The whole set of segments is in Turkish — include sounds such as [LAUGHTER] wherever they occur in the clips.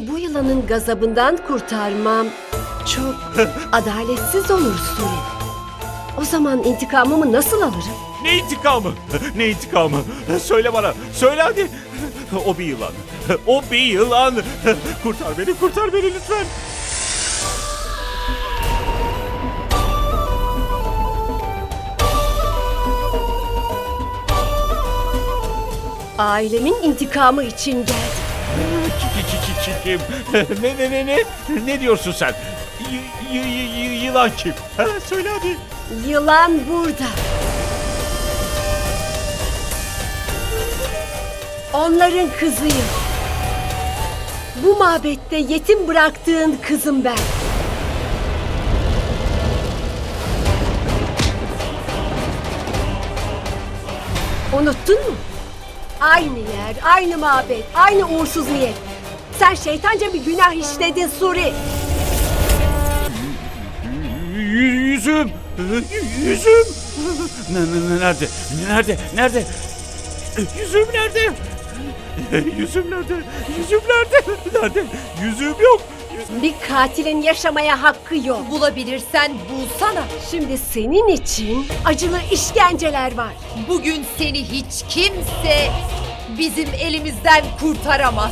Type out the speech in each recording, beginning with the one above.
Seni bu yılanın gazabından kurtarmam çok [LAUGHS] adaletsiz olur Suri. O zaman intikamımı nasıl alırım? Ne intikamı? Ne intikamı? Söyle bana. Söyle hadi. O bir yılan. O bir yılan. Kurtar beni, kurtar beni lütfen. Ailemin intikamı için geldim. Ki- ki- ki- ki- Kim? [LAUGHS] Ne ne ne ne? Ne diyorsun sen? Y- y- y- yılan kim? Ha, söyle hadi. Yılan burada. Onların kızıyım. Bu mabette yetim bıraktığın kızım ben. Unuttun mu? Aynı yer, aynı mabet, aynı uğursuz niyet. Sen şeytanca bir günah işledin Suri. Yüzüm. Yüzüm. Ne- ne- ne- Nerede? Nerede? Nerede? Yüzüm nerede? Yüzüm nerede? Yüzüm nerede? Nerede? Yüzüm yok. Bir katilin yaşamaya hakkı yok. Bulabilirsen bulsana. Şimdi senin için acılı işkenceler var. Bugün seni hiç kimse bizim elimizden kurtaramaz.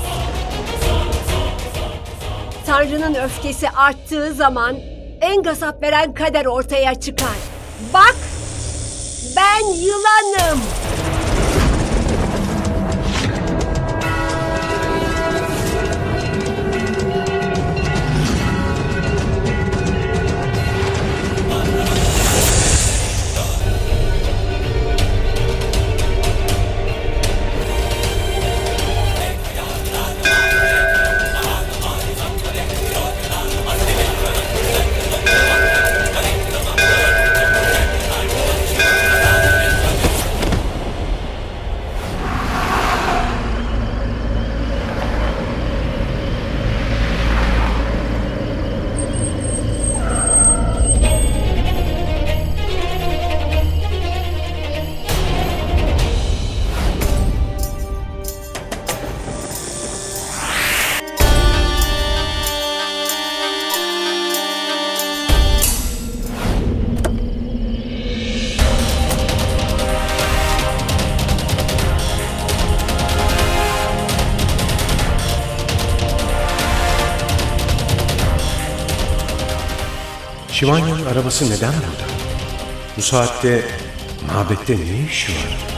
Tanrı'nın öfkesi arttığı zaman en gazap veren kader ortaya çıkar. Bak! Ben yılanım. Şivanya'nın arabası neden burada? Bu saatte mabette ne işi var?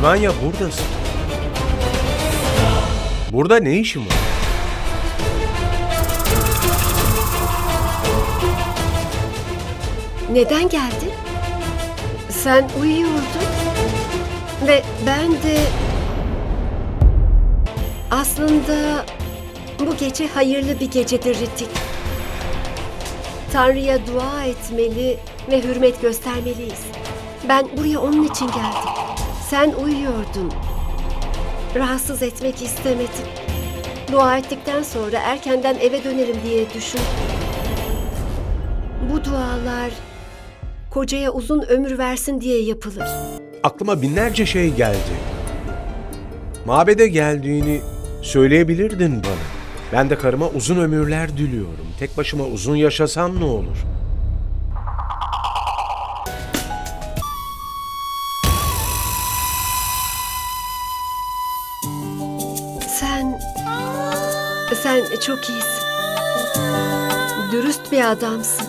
Şivanya buradasın. Burada ne işin var? Neden geldin? Sen uyuyordun. Ve ben de... Aslında bu gece hayırlı bir gecedir Ritik. Tanrı'ya dua etmeli ve hürmet göstermeliyiz. Ben buraya onun için geldim. Sen uyuyordun. Rahatsız etmek istemedim. Dua ettikten sonra erkenden eve dönerim diye düşündüm. Bu dualar kocaya uzun ömür versin diye yapılır. Aklıma binlerce şey geldi. Mabede geldiğini söyleyebilirdin bana. Ben de karıma uzun ömürler diliyorum. Tek başıma uzun yaşasam ne olur? Sen çok iyisin. Dürüst bir adamsın.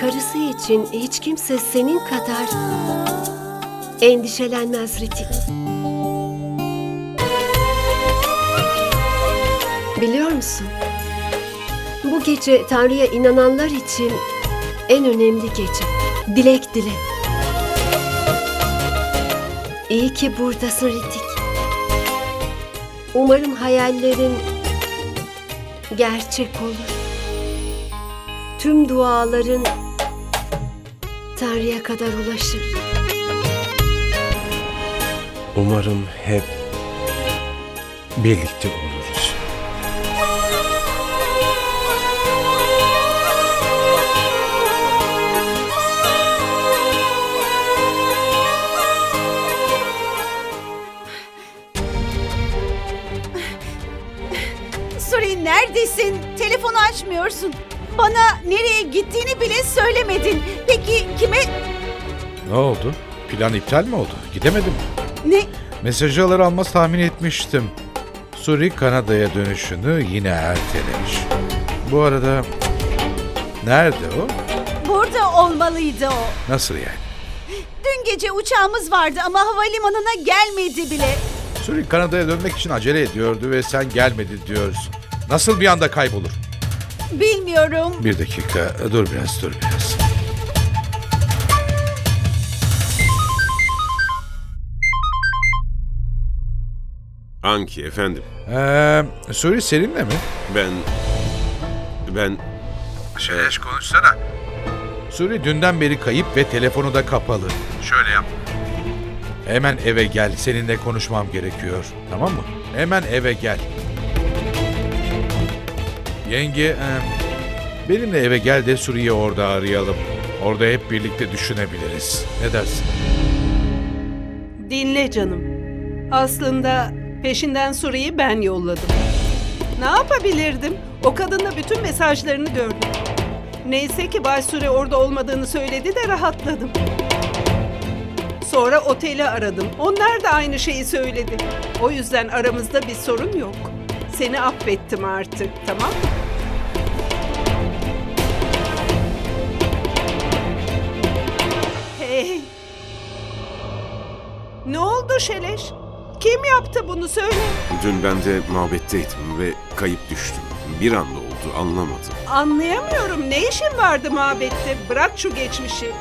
Karısı için hiç kimse senin kadar endişelenmez Ritik. Biliyor musun? Bu gece Tanrı'ya inananlar için en önemli gece. Dilek dile. İyi ki buradasın Ritik. Umarım hayallerin gerçek olur. Tüm duaların Tanrı'ya kadar ulaşır. Umarım hep birlikte oluruz. Suri neredesin? Telefonu açmıyorsun. Bana nereye gittiğini bile söylemedin. Peki kime... Ne oldu? Plan iptal mi oldu? Gidemedim. Ne? Mesajı alır almaz tahmin etmiştim. Suri Kanada'ya dönüşünü yine ertelemiş. Bu arada nerede o? Burada olmalıydı o. Nasıl yani? Dün gece uçağımız vardı ama havalimanına gelmedi bile. Suri Kanada'ya dönmek için acele ediyordu ve sen gelmedi diyorsun. Nasıl bir anda kaybolur? Bilmiyorum. Bir dakika, dur biraz, dur biraz. Anki efendim. Ee, Suri seninle mi? Ben... Ben... Şeleş konuşsana. Suri dünden beri kayıp ve telefonu da kapalı. Şöyle yap. Hemen eve gel. Seninle konuşmam gerekiyor. Tamam mı? Hemen eve gel. Yenge, e, benimle eve gel de Suri'yi orada arayalım. Orada hep birlikte düşünebiliriz. Ne dersin? Dinle canım. Aslında peşinden Suri'yi ben yolladım. Ne yapabilirdim? O kadınla bütün mesajlarını gördüm. Neyse ki Bay Suri orada olmadığını söyledi de rahatladım. Sonra oteli aradım. Onlar da aynı şeyi söyledi. O yüzden aramızda bir sorun yok. Seni affettim artık, tamam mı? Hey! Ne oldu Şeleş? Kim yaptı bunu söyle. Dün ben de mabetteydim ve kayıp düştüm. Bir anda oldu anlamadım. Anlayamıyorum. Ne işin vardı mabette? Bırak şu geçmişi.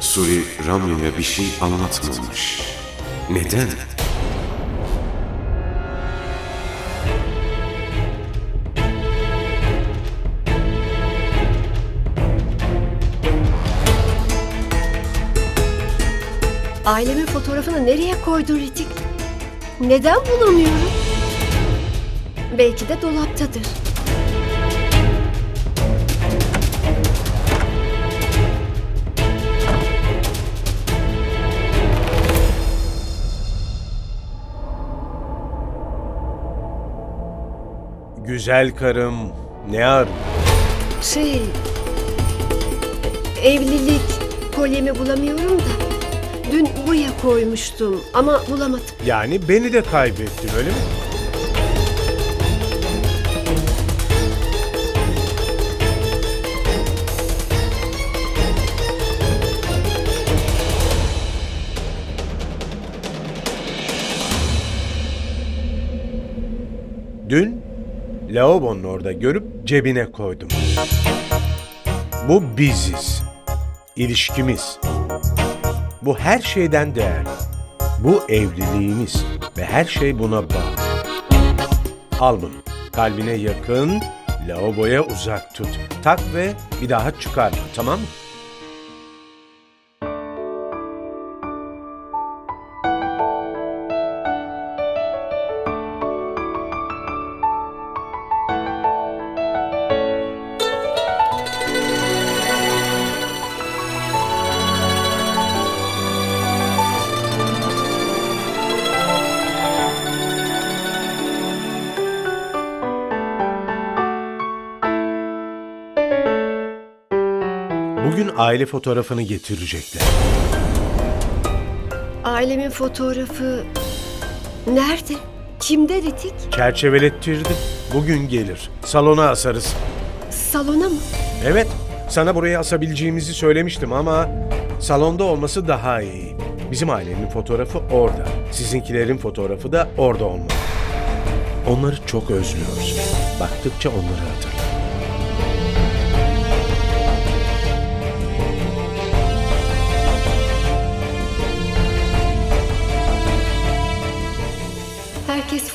Suri Ramya'ya bir şey anlatmamış. Neden? Ailemin fotoğrafını nereye koydun Ritik? Neden bulamıyorum? Belki de dolaptadır. Güzel karım, ne ar? Şey... Evlilik kolyemi bulamıyorum da. Dün buraya koymuştum ama bulamadım. Yani beni de kaybettin öyle mi? Dün lavabonun orada görüp cebine koydum. Bu biziz. İlişkimiz. Bu her şeyden değerli. Bu evliliğimiz ve her şey buna bağlı. Al bunu. Kalbine yakın, Lavaboya uzak tut. Tak ve bir daha çıkarma tamam mı? Aile fotoğrafını getirecekler. Ailemin fotoğrafı nerede? Kimde Ritik? Çerçevelettirdim. Bugün gelir. Salona asarız. Salona mı? Evet, sana buraya asabileceğimizi söylemiştim ama salonda olması daha iyi. Bizim ailenin fotoğrafı orada. Sizinkilerin fotoğrafı da orada olmalı. Onları çok özlüyoruz. Baktıkça onları hatırla.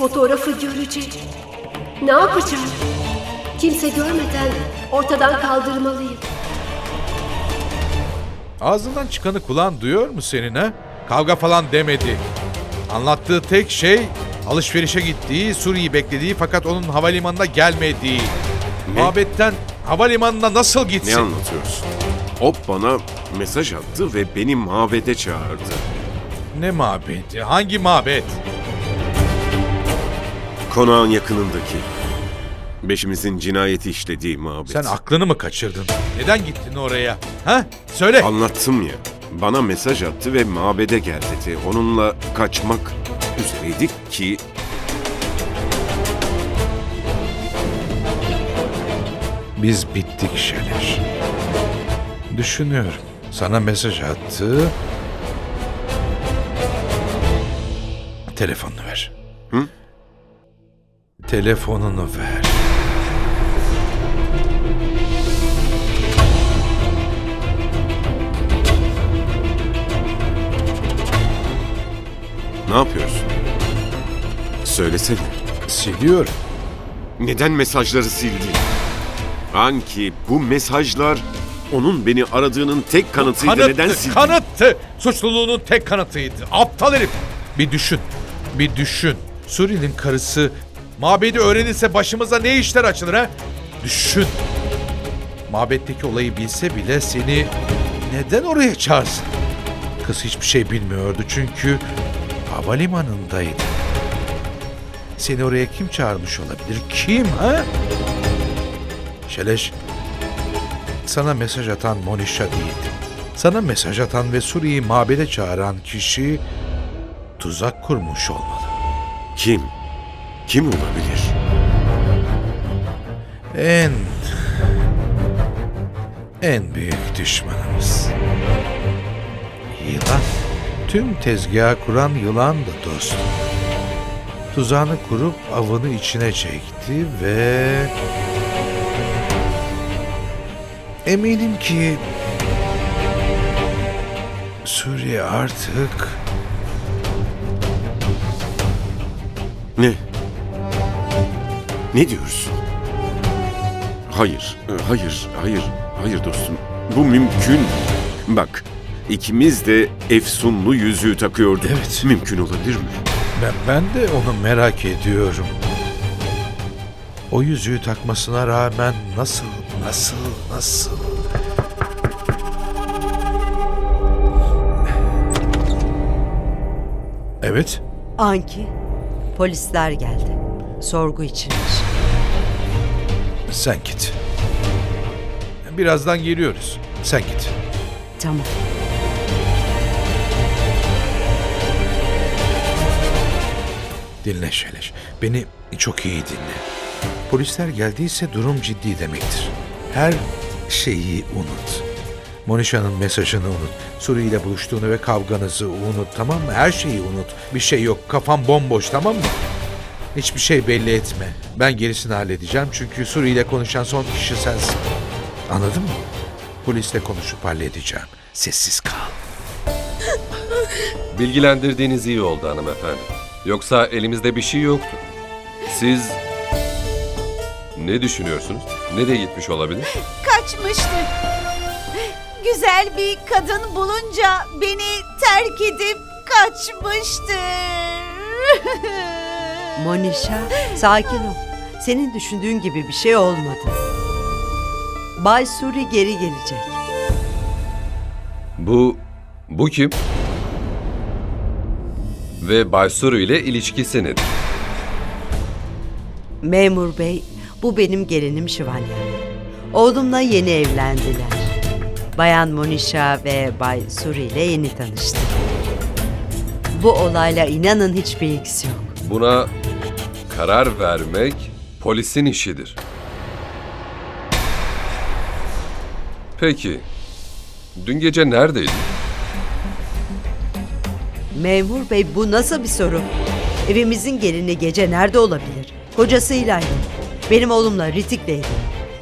Fotoğrafı görecek. Ne yapacağım? Kimse görmeden ortadan kaldırmalıyım. Ağzından çıkanı kulağın duyuyor mu senin ha? Kavga falan demedi. Anlattığı tek şey alışverişe gittiği, Suriye'yi beklediği fakat onun havalimanına gelmediği. Ne? Mabetten havalimanına nasıl Ne gitsin? anlatıyorsun? O bana mesaj attı ve beni mabede çağırdı. Ne mabedi? Hangi mabet? Konağın yakınındaki. Beşimizin cinayeti işlediği mabet. Sen aklını mı kaçırdın? Neden gittin oraya? Ha? Söyle. Anlattım ya. Bana mesaj attı ve mabede gel dedi. Onunla kaçmak üzereydik ki Biz bittik Şener. Düşünüyorum. Sana mesaj attı. Telefonunu ver. Telefonunu ver. ne yapıyorsun? Söylesene. Siliyorum. Neden mesajları sildi? Anki bu mesajlar onun beni aradığının tek kanıtıydı. Neden sildi? kanıttı. Suçluluğunun tek kanıtıydı. Aptal herif. Bir düşün. Bir düşün. Suri'nin karısı mabedi öğrenirse başımıza ne işler açılır ha? Düşün. Mabetteki olayı bilse bile seni neden oraya çağırsın? Kız hiçbir şey bilmiyordu çünkü havalimanındaydı. Seni oraya kim çağırmış olabilir? Kim ha? Şeleş, sana mesaj atan Monişa değildi. Sana mesaj atan ve Suriye'yi mabede çağıran kişi tuzak kurmuş olmalı. Kim? Kim olabilir? En en büyük düşmanımız. Yılan. Tüm tezgahı kuran yılandı dostum. Tuzağını kurup avını içine çekti ve... Eminim ki... Suriye artık Ne? Ne diyorsun? Hayır, e, hayır, hayır, hayır dostum. Bu mümkün. Bak, ikimiz de efsunlu yüzüğü takıyorduk. Evet. Mümkün olabilir mi? Ben, ben de onu merak ediyorum. O yüzüğü takmasına rağmen nasıl, nasıl, nasıl? Evet, Anki, polisler geldi. Sorgu içinmiş. Sen git. Birazdan geliyoruz. Sen git. Tamam. Dinle Şeleş. Beni çok iyi dinle. Polisler geldiyse durum ciddi demektir. Her şeyi unut. Monişa'nın mesajını unut. Suri ile buluştuğunu ve kavganızı unut tamam mı? Her şeyi unut. Bir şey yok. Kafam bomboş tamam mı? Hiçbir şey belli etme. Ben gerisini halledeceğim çünkü Suri ile konuşan son kişi sensin. Anladın mı? Polisle konuşup halledeceğim. Sessiz kal. [LAUGHS] Bilgilendirdiğiniz iyi oldu hanımefendi. Yoksa elimizde bir şey yoktu. Siz Ne düşünüyorsunuz? Nereye gitmiş olabilir? Kaçmıştır. Güzel bir kadın bulunca beni terk edip kaçmıştır. [LAUGHS] Monişa, sakin ol. Senin düşündüğün gibi bir şey olmadı. Bay Suri geri gelecek. Bu... Bu kim? Ve Bay Suru ile ilişkisi nedir? Memur bey, bu benim gelinim Şivanya. Oğlumla yeni evlendiler. Bayan Monişa ve Bay Suri ile yeni tanıştı. Bu olayla inanın hiçbir ilgisi yok. Buna karar vermek polisin işidir. Peki, dün gece neredeydin? Memur bey bu nasıl bir soru? Evimizin gelini gece nerede olabilir? Kocasıylaydı. Benim oğlumla Ritik'leydi.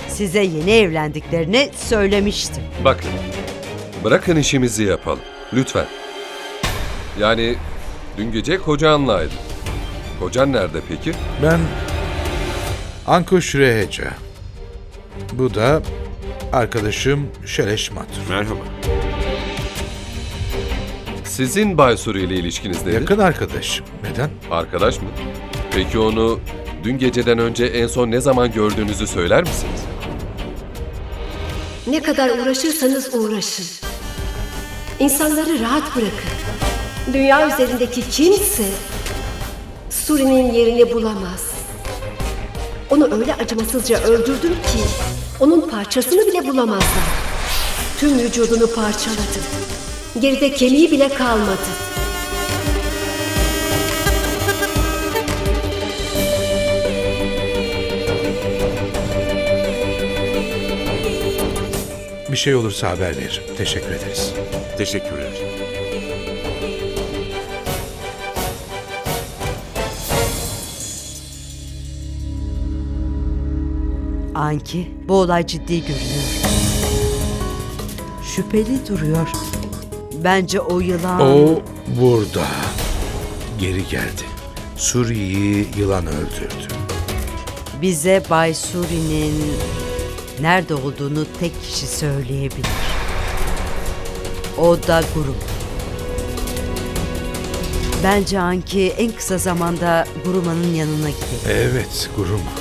Size yeni evlendiklerini söylemiştim. Bakın, bırakın işimizi yapalım. Lütfen. Yani dün gece kocanlaydın. Kocan nerede peki? Ben Ankuş Reheca. Bu da arkadaşım Şeleş Matur. Merhaba. Sizin Bay Suru ile ilişkiniz nedir? Yakın arkadaşım. Neden? Arkadaş mı? Peki onu dün geceden önce en son ne zaman gördüğünüzü söyler misiniz? Ne kadar uğraşırsanız uğraşın. İnsanları rahat bırakın. Dünya üzerindeki kimse Suri'nin yerini bulamaz. Onu öyle acımasızca öldürdüm ki onun parçasını bile bulamazlar. Tüm vücudunu parçaladım. Geride kemiği bile kalmadı. Bir şey olursa haber veririm. Teşekkür ederiz. Teşekkürler. Anki, bu olay ciddi görünüyor. Şüpheli duruyor. Bence o yılan... O burada. Geri geldi. Suriye'yi yılan öldürdü. Bize Bay Suri'nin nerede olduğunu tek kişi söyleyebilir. O da Guru. Bence Anki en kısa zamanda Guruma'nın yanına gidelim. Evet, Guruma.